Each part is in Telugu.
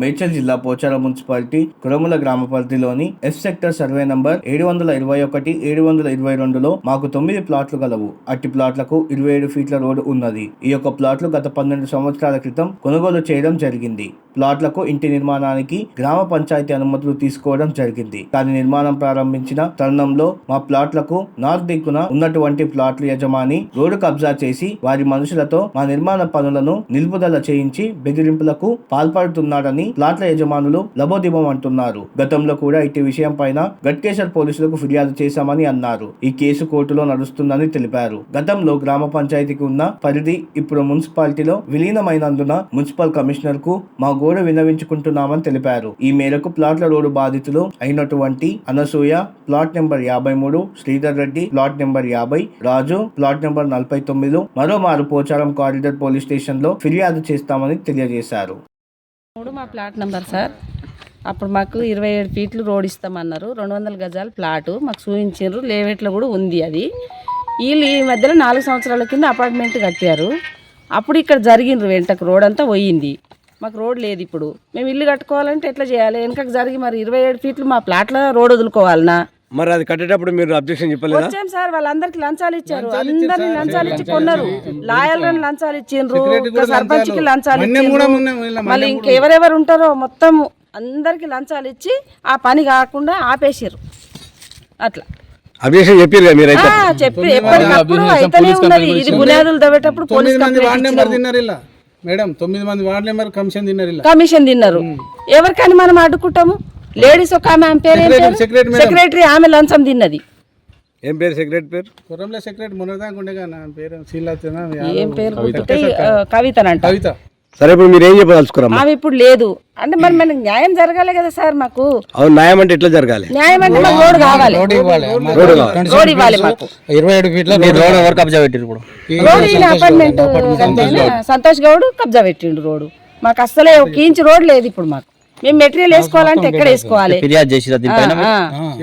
మేడ్చల్ జిల్లా పోచారం మున్సిపాలిటీ కురముల గ్రామ పరిధిలోని ఎఫ్ సెక్టర్ సర్వే నంబర్ ఏడు వందల ఇరవై ఒకటి ఏడు వందల ఇరవై రెండులో మాకు తొమ్మిది ప్లాట్లు గలవు. అట్టి ప్లాట్లకు ఇరవై ఏడు ఫీట్ల రోడ్డు ఉన్నది. ఈ యొక్క ప్లాట్లు గత పన్నెండు సంవత్సరాల క్రితం కొనుగోలు చేయడం జరిగింది. ప్లాట్లకు ఇంటి నిర్మాణానికి గ్రామ పంచాయతీ అనుమతులు తీసుకోవడం జరిగింది. కానీ నిర్మాణం ప్రారంభించిన తరుణంలో మా ప్లాట్లకు నార్త్ దిక్కున ఉన్నటువంటి ప్లాట్ల యజమాని రోడ్డు కబ్జా చేసి వారి మనుషులతో మా నిర్మాణ పనులను నిలుపుదల చేయించి బెదిరింపులకు పాల్పడుతున్నాడని ప్లాట్ల యజమానులు లబోదిబం అంటున్నారు. గతంలో కూడా ఇట్టి విషయం పైన గట్కేశ్వర్ పోలీసులకు ఫిర్యాదు చేశామని అన్నారు. ఈ కేసు కోర్టులో నడుస్తుందని తెలిపారు. గతంలో గ్రామ పంచాయతీకి ఉన్న పరిధి ఇప్పుడు మున్సిపాలిటీలో విలీనమైనందున మున్సిపల్ కమిషనర్కు మా గోడ విన్నవించుకుంటున్నామని తెలిపారు. ఈ మేరకు ప్లాట్ల రోడ్డు బాధితులు అయినటువంటి అనసూయ ప్లాట్ నెంబర్ యాభై మూడు శ్రీధర్ రెడ్డి ప్లాట్ నెంబర్ యాభై రాజు ప్లాట్ నెంబర్ నలభై తొమ్మిది మరోమారు పోచారం కారిడర్ పోలీస్ స్టేషన్లో ఫిర్యాదు చేస్తామని తెలియజేశారు. మా ప్లాట్ నెంబర్ సార్. అప్పుడు మాకు ఇరవై ఏడు ఫీట్లు రోడ్ ఇస్తామన్నారు. రెండు వందల గజాల ప్లాటు మాకు చూపించారు లేవేట్లో కూడా ఉంది అది. వీళ్ళు ఈ మధ్యలో నాలుగు సంవత్సరాల కింద అపార్ట్మెంట్ కట్టారు. అప్పుడు ఇక్కడ జరిగిండ్రు వెంటకు రోడ్ అంతా పోయింది. మాకు రోడ్ లేదు ఇప్పుడు. మేము ఇల్లు కట్టుకోవాలంటే ఎట్లా చేయాలి? వెనకకు జరిగి మరి ఇరవై ఏడు ఫీట్లు మా ప్లాట్లో రోడ్ వదులుకోవాలనా? మరి అది కట్టేటప్పుడు మీరు అబ్జెక్షన్ చెప్పలేదా? వచ్చాం సార్ వాళ్ళందరికి లంచాలు ఇచ్చారు. అందరిని లంచాలు ఇచ్చి కొన్నారు. లాయర్లను లంచాలు ఇచ్చిండ్రు ఇంకా సర్పంచ్కి లంచాలు ఇచ్చిండ్రు. మళ్ళీ ఇంకెవరెవరు ఉంటారో మొత్తం అందరికి లంచాలు ఇచ్చి ఆ పని కాకుండా ఆపేసారు అట్లా. అబ్జెక్షన్ చెప్పారు ఆ, చెప్పి ఎప్పటికప్పుడు అయితేనే ఉన్నది. ఇది బునియాదులు తవ్వేటప్పుడు పోలీస్ కంప్లైంట్ మేడం తొమ్మిది మంది వార్డ్ నెంబర్ కమిషన్ తిన్నారు కమిషన్ తిన్నారు. ఎవరికని మనం అడ్డుకుంటాము? లేడీస్ ఒక ఆమె ఆమె పేరు ఏం పేరు? Secretary madam. సెక్రటరీ ఆమె లంచం తిన్నది. ఏం పేరు సెక్రటరీ పేరు? కుర్రంలో సెక్రటరీ మొన్నదాకా ఉండేగా నా పేరు. శీలాతేనా ఏం పేరు? కవితనంట. కవిత. సరే ఇప్పుడు మీరు ఏం చెప్పదలుచుకురమ్మా? ఆమె ఇప్పుడు లేదు. అంటే మరి మనకి న్యాయం జరగాలి కదా సార్ మాకు. అవును న్యాయం అంటే ఎట్లా జరగాలి? న్యాయం అంటే మాకు రోడ్ కావాలి. రోడ్ ఇవ్వాలి. మాకు ఇరవై ఏడు ఫీట్ల రోడ్ ఎవరు కబ్జా పెట్టారు ఇప్పుడు? రోడ్ ఈయన అపార్ట్మెంట్. సంతోష్ గౌడ్. కబ్జా పెట్టిండు రోడ్డు. మాకు అస్సలే ఒక ఇంచ్ రోడ్ లేదు ఇప్పుడు మాకు. మేము మెటీరియల్ వేసుకోవాలంటే ఎక్కడ వేసుకోవాలి? ఫిర్యాదు చేసిరా దీనిపైన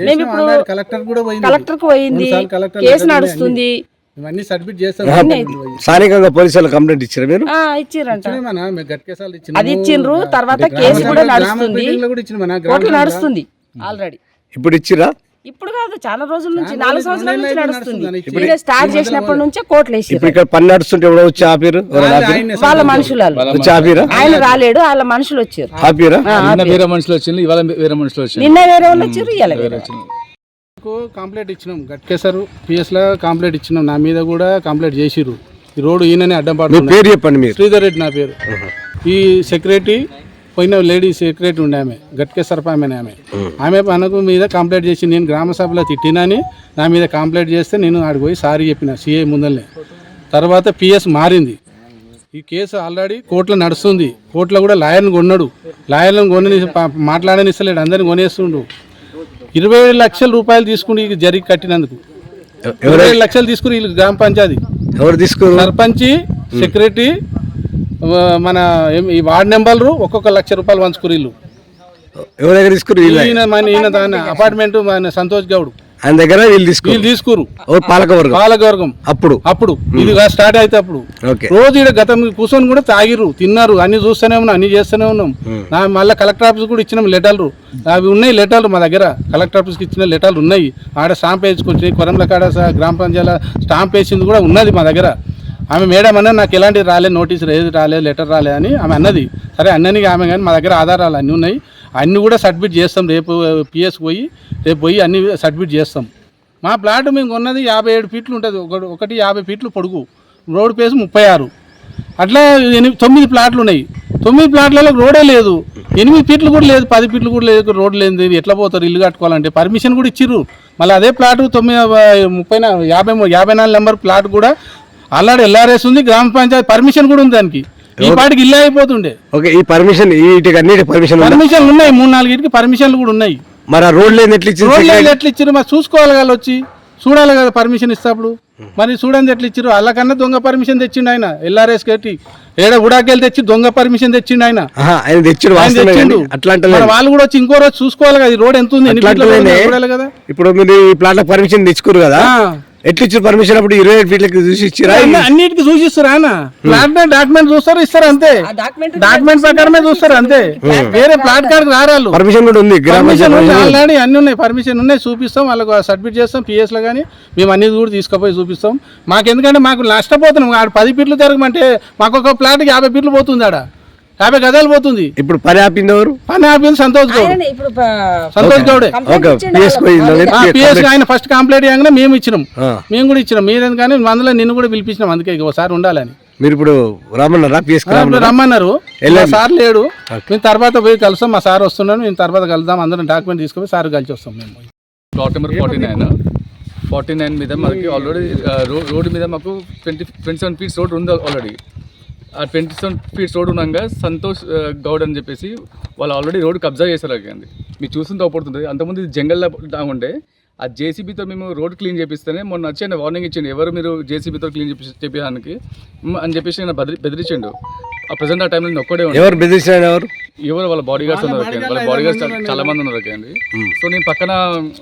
మేము ఇప్పుడు కలెక్టర్ కూడా పోయింది. కలెక్టర్కు పోయింది కేసు నడుస్తుంది. ఇవన్నీ చేస్తాం స్థానికంగా పోలీసులు కంప్లైంట్ ఇచ్చారా మీరు? ఆ ఇచ్చిర్రంట. అది ఇచ్చిండ్రు తర్వాత కేసు కూడా నడుస్తుంది. నడుస్తుంది ఆల్రెడీ. ఇప్పుడు ఇచ్చిరా? ఇప్పుడు కాదు చాలా రోజుల నుంచి నాలుగు సంవత్సరాల నుంచి నడుస్తుంది. ఇదే స్టార్ట్ చేసినప్పటి నుంచే కోర్టులు వేసి ఇప్పుడు ఇక్కడ పని నడుస్తుంటే ఎవడో వచ్చి ఆపిరు? వాళ్ళ మనుషులు. వచ్చి ఆపిరా? ఆయన రాలేడు వాళ్ళ మనుషులు వచ్చారు. ఆపిరా? వేరే మనుషులు వచ్చింది ఇవాళ వేరే మనుషులు వచ్చింది నిన్న వేరే వాళ్ళు వచ్చారు ఇవాళ వేరే. కంప్లైంట్ ఇచ్చినాం గట్కేసారు పిఎస్లో కంప్లైంట్ ఇచ్చినాం. నా మీద కూడా కంప్లైంట్ చేసిర్రు. ఈ రోడ్డు ఈయననే అడ్డం మీ పడుతుంది పేరు చెప్పండి మీరు. శ్రీధర్ రెడ్డి నా పేరు. ఈ సెక్రటరీ పోయిన లేడీ సెక్రటరీ ఉండే ఆమె గట్కే సర్పామెనే ఆమె ఆమె. మనకు మీద కంప్లైంట్ చేసి నేను గ్రామ సభలో తిట్టినని నా మీద కంప్లైంట్ చేస్తే నేను ఆడికి పోయి సారీ చెప్పిన సిఐ ముందల్నే తర్వాత పిఎస్ మారింది. ఈ కేసు ఆల్రెడీ కోర్టులో నడుస్తుంది. కోర్టులో కూడా లాయర్ని కొన్నాడు. లాయర్లను కొని మాట్లాడనిస్తలేడు. అందరిని కొనేస్తుండు. ఇరవై ఏడు లక్షల రూపాయలు తీసుకుని జరిగి కట్టినందుకు. ఇరవై ఏడు లక్షలు తీసుకుని వీళ్ళు గ్రామ పంచాయతీ. ఎవరు తీసుకున్నారు? సర్పంచ్ సెక్రటరీ మన ఈ వార్డ్ నెంబర్లు ఒక్కొక్క లక్ష రూపాయలు పంచుకుని వీళ్ళు ఎవరి దగ్గర వీళ్ళే. ఈయన మన ఈయన దాని అపార్ట్మెంట్ మన సంతోష్ గౌడ్. ఆయన దగ్గర వీళ్ళు తీసుకున్నారు వీళ్ళు తీసుకురు పాలకవర్గం? పాలకవర్గం. అప్పుడు? అప్పుడు. ఇది స్టార్ట్ అయితే అప్పుడు. ఓకే. రోజు ఇక్కడ గతం కూర్చొని కూడా తాగిర్రు తిన్నారు అన్ని చూస్తూనే ఉన్నాం అన్ని చేస్తూనే ఉన్నాం. నా మళ్ళీ కలెక్టర్ ఆఫీస్ కూడా ఇచ్చినాం లెటర్లు. అవి ఉన్నాయి లెటర్లు మా దగ్గర. కలెక్టర్ ఆఫీస్కి ఇచ్చిన లెటర్లు ఉన్నాయి. ఆడ స్టాంప్ వేసుకొచ్చి కొరంల కాడ గ్రామ పంచాయతీ స్టాంప్ వేసింది కూడా ఉన్నది మా దగ్గర. ఆమె మేడం అన్న నాకు ఎలాంటిది రాలేదు నోటీస్ ఏది రాలేదు లెటర్ రాలేదు అని ఆమె అన్నది. సరే అన్నని ఆమె కానీ మా దగ్గర ఆధారాలు అన్నీ ఉన్నాయి. అన్నీ కూడా సబ్మిట్ చేస్తాం. రేపు పిఎస్ పోయి రేపు పోయి అన్ని సబ్మిట్ చేస్తాం. మా ప్లాట్ మేము కొన్నది యాభై ఏడు ఫీట్లు ఉంటుంది. ఒకటి ఒకటి యాభై ఫీట్లు పొడుగు. రోడ్ పేస్ ముప్పై ఆరు. అట్లా ఎనిమిది తొమ్మిది ప్లాట్లు ఉన్నాయి. తొమ్మిది ప్లాట్లలో రోడే లేదు. ఎనిమిది ఫీట్లు కూడా లేదు పది ఫీట్లు కూడా లేదు రోడ్ లేదు ఎట్లా పోతారు ఇల్లు కట్టుకోవాలంటే? పర్మిషన్ కూడా ఇచ్చిర్రు. మళ్ళీ అదే ప్లాట్ తొమ్మిది ముప్పై యాభై యాభై నాలుగు నెంబర్ ప్లాట్ కూడా ఆల్రెడీ ఎల్ఆర్ఎస్ ఉంది గ్రామ పంచాయతీ పర్మిషన్ కూడా ఉంది దానికి. ఈ పాటికి ఇల్లు అయిపోతుండే. ఓకే ఈ పర్మిషన్ వీటికి అన్నిటి పర్మిషన్ పర్మిషన్లు ఉన్నాయి మూడు నాలుగింటికి పర్మిషన్లు కూడా ఉన్నాయి. మరి ఆ రోడ్ లేని ఎట్లా ఇచ్చింది రోడ్లు వేసి ఎట్లా ఇచ్చారు మరి చూసుకోవాలి కదా వచ్చి. చూడాలి కదా పర్మిషన్ ఇస్తాప్పుడు. మరి చూడండి ఎట్లా ఇచ్చారు వాళ్ళకన్నా దొంగ పర్మిషన్ తెచ్చిండు ఆయన ఎల్ఆర్ఎస్ కట్టి. ఏడ గుడాకెళ్ళి తెచ్చి దొంగ పర్మిషన్ తెచ్చిండు ఆయన. తెచ్చుడు వాళ్ళు కూడా వచ్చి ఇంకో రోజు చూసుకోవాలి కదా ఈ రోడ్ ఎంత ఉంది రోడ్ చూడాలి కదా. ఇప్పుడు మీరు ఈ ప్లాట్ పర్మిషన్ తెచ్చుకోరు కదా. ఎట్లా ఇచ్చారు పర్మిషన్ అప్పుడు ఇరవై ఏడు ఫీట్లకి చూసి ఇచ్చిరా? అన్ని- అన్నిటికీ చూసిస్తారు ఆయన ప్లాట్ డాక్యుమెంట్ చూస్తారు ఇస్తారు అంతే. డాక్యుమెంట్ ప్రకారమే చూస్తారు అంతే. వేరే ప్లాట్ కార్డు రారాలు పర్మిషన్ కూడా ఉంది పర్మిషన్ ఆల్రెడీ అన్ని ఉన్నాయి పర్మిషన్ ఉన్నాయి చూపిస్తాం. వాళ్ళకు సబ్మిట్ చేస్తాం పిఎస్లో కానీ మేము అన్ని కూడా తీసుకుపోయి చూపిస్తాం. మాకు ఎందుకంటే మాకు నష్టపోతున్నాం. ఆడ పది ఫీట్లు జరగమంటే మాకు ఒక ప్లాట్కి యాభై ఫీట్లు పోతుంది ఆడ. యాభై గదాలు పోతుంది. ఇప్పుడు పని ఆపింది ఎవరు? పని ఆపింది సంతోష్ గౌడ్. సంతోష్ గౌడే. ఓకే. పిఎస్ పిఎస్ ఆయన ఫస్ట్ కంప్లైంట్ చేయగానే మేము ఇచ్చినాం. మేము కూడా ఇచ్చినాం. మీరేం కానీ అందులో నిన్ను కూడా పిలిపించినాం. అందుకే ఒకసారి ఉండాలని. మీరు ఇప్పుడు రమ్మన్నారా? పిఎస్ ఇప్పుడు రమ్మన్నారు? సార్ లేడు. మేము తర్వాత పోయి కలుస్తాం. మా సార్ వస్తున్నాను మేము తర్వాత కలుద్దాం. అందరం డాక్యుమెంట్ తీసుకొని సార్ కలిసి వస్తాం మేము. Plot number forty nine forty nine మీద మనకి ఆల్రెడీ రోడ్ మీద మాకు twenty twenty seven feets road ఉంది already twenty seven feets road ఉండగా సంతోష్ గౌడ్ అని చెప్పేసి వాళ్ళు ఆల్రెడీ రోడ్ కబ్జా చేశారు అండి మీకు చూస్తుంటే అవపడుతుంది అంతకుముందు ఇది జంగల్ ఉండే ఆ జేసీబీతో మేము రోడ్ క్లీన్ చేపిస్తేనే మొన్న వచ్చి ఆయన వార్నింగ్ ఇచ్చిండు ఎవరు మీరు జేసీబీతో క్లీన్ చేపి చేపించడానికి అని చెప్పేసి నేను బెదిరి బెదిరించిండు. ఆ ప్రజెంట్ ఆ టైంలో నేను ఒక్కడే ఉండే ఎవరు బెదిరించిన ఎవరు? ఎవరు వాళ్ళ బాడీ గార్డ్స్ ఉన్నారు ఓకే వాళ్ళ బాడీ గార్డ్స్ చాలా మంది ఉన్నారు ఓకే అండి సో నేను పక్కన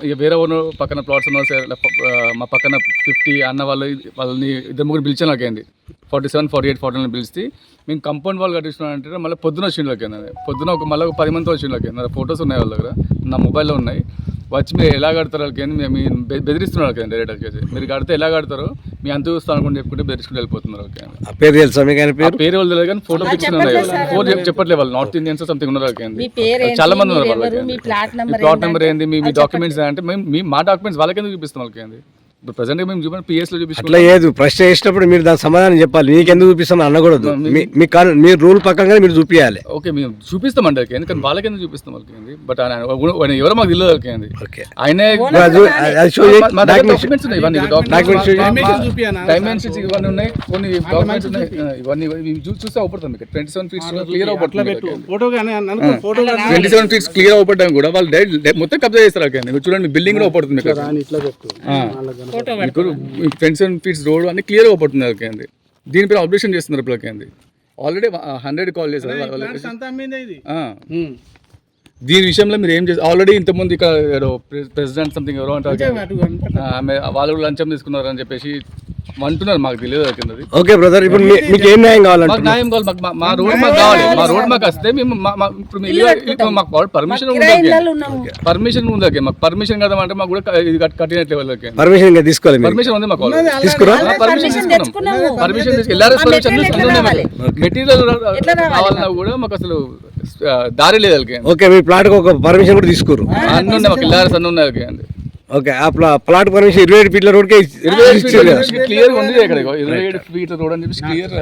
ఇక వేరే ఓనర్ పక్కన ప్లాట్స్ ఉన్నారు సార్ ఇలా ప- ఆ, మా పక్కన ఫిఫ్టీ అన్న వాళ్ళు వాళ్ళని ఇద్దరు ముగ్గురు పిలిచాను ఓకే అండి forty seven forty eight forty nine పిలిచి మేము కంపౌండ్ వాళ్ళు కట్టిస్తున్నాం అంటే మళ్ళీ పొద్దున వచ్చిండు ఓకే అండి పొద్దున ఒక మళ్ళీ ఒక పది మంది వచ్చిండు ఓకే నా ఫొటోస్ ఉన్నాయి వాళ్ళ దగ్గర నా మొబైల్లో ఉన్నాయి. వచ్చి మీరు ఎలా కడతారు వాళ్ళకి మేము బెదిరిస్తున్నారు ఓకే డైరెక్ట్ వచ్చేసి. మీరు కడితే ఎలా కడతారు? మీ అంత చూస్తాను అనుకుంటే చెప్పుకుంటే బెదిరించుకుంటూ వెళ్ళిపోతున్నారు ఓకే అండి ఆ పేరు తెలుసా మీకు ఆయన పేరు? పేరు వాళ్ళు తెలియదు కానీ ఫోటో పిక్స్ ఉన్నాయి. ఫోటో చెప్- చెప్పట్లేదు వాళ్ళు. నార్త్ ఇండియన్స్ సంథింగ్ ఉన్నారు ఓకే అండి మీ పేరేంటి, చాలా మంది ఉన్నారు వాళ్ళకి మీ ప్లాట్ నెంబర్ ప్లాట్ నెంబర్ ఏంది? మీ డాక్యుమెంట్స్ అంటే మేము మీ మా డాక్యుమెంట్స్ వాళ్ళకి ఎందుకు చూపిస్తాం వాళ్ళకి ఏంది ఇప్పుడు ప్రజెంట్ మేము చూపించిన పిఎస్లో అట్లా లేదు ప్రశ్న వేసినప్పుడు మీరు దాని సమాధానం చెప్పాలి. నీకెందుకు చూపిస్తాను అనకూడదు. మీ- మీ కాను- మీ రూల్ పక్కనే మీరు చూపించాలి ఓకే మేము చూపిస్తాం అండి ఓకే ఎందుకంటే వాళ్ళకి ఎందుకు చూపిస్తాం వాళ్ళకి? ఏంది బట్ ఆయన ఆయన ఎవరో మాకు తెలియదు వాళ్ళకి ఏంది? ఓకే. ఆయనే అది అది show చేయి. మా దగ్గర Documents- ఉన్నాయి ఇవన్నీ Documents show చేయి. డైమెన్షన్స్ ఇవన్నీ ఉన్నాయి. కొన్ని డాక్యుమెంట్స్ ఉన్నాయి. ఇవన్నీ ఇవి చూ- చూస్తే అవపడుతుంది మీకు ట్వంటీ సెవెన్ ఫీట్స్ క్లియర్ అవపడుతుంది ఫోటో కానీ అనుకో photo twenty seven feets clear అవ్వడం కూడా వాళ్ళు డై- మొత్తం కబ్జా చేస్తారు ఓకే అండి చూడండి బిల్డింగ్ కూడా అవపడుతుంది మీకు. ఇట్లా పెట్టు. ఆ. మీకు ట్వంటీ సెవెన్ ఫీట్స్ రోడ్ అన్ని క్లియర్ ఓకే అండి దీనిపైన ఆపరేషన్ చేస్తున్నారు ఇప్పుడు అండి ఆల్రెడీ హండ్రెడ్ కాల్ చేశారు వాళ్ళకి. సంతా మీద ఇది. ఆ. దీని విషయంలో మీరు ఏం చేస్తారు ఆల్రెడీ ఇంతకుముందు ఇక్కడ ప్రెసిడెంట్ సంథింగ్ ఎవరో అంటారు వాళ్ళు కూడా లంచం తీసుకున్నారు అని చెప్పేసి అంటున్నారు మాకు తెలియదు ఓకే బ్రదర్ ఇప్పుడు మీ- మీకు ఏం న్యాయం మాకు కావాలంటే న్యాయం కావాలి మాకు మా- మా రోడ్ మాకు కావాలి మా రోడ్ మాకు వస్తే మేము మా- మా- ఇప్పుడు మాకు పర్మిషన్ ఉంది ఉన్నాము. పర్మిషన్ ఉంది ఓకే మాకు పర్మిషన్ కదా అంటే మాకు కూడా క- ఇది కట్- కట్టినట్లే వాళ్ళకి పర్మిషన్ ఇంకా తీసుకోవాలి మీరు? పర్మిషన్ ఉంది మాకు తీసుకురా? పర్మిషన్ తెచ్చుకున్నాము. పర్మిషన్ ఎల్ఆర్ఎస్ పర్మిషన్ రావాలి? మెటీరియల్ ఎట్లా రావాలి? కావాలన్నా కూడా మాకు అసలు ఆ, దారి లేదు వాళ్ళకి. ఓకే మీ ప్లాట్ ఒక పర్మిషన్ కూడా తీసుకోరు. అన్నీ ఉన్నాయి మాకు ఎల్ఆర్ఎస్ అన్నీ ఉన్నాయి ఓకే అండి ఓకే ఆ ప్లా- ప్లాట్ పర్మిషన్ ఇరవై ఏడు ఫీట్ల రోడ్కే ఇరవై. క్లియర్ ఉంది ఇక్కడ ఇగో. ఇరవై ఏడు ఫీట్ల రోడ్ అని చెప్పి క్లియర్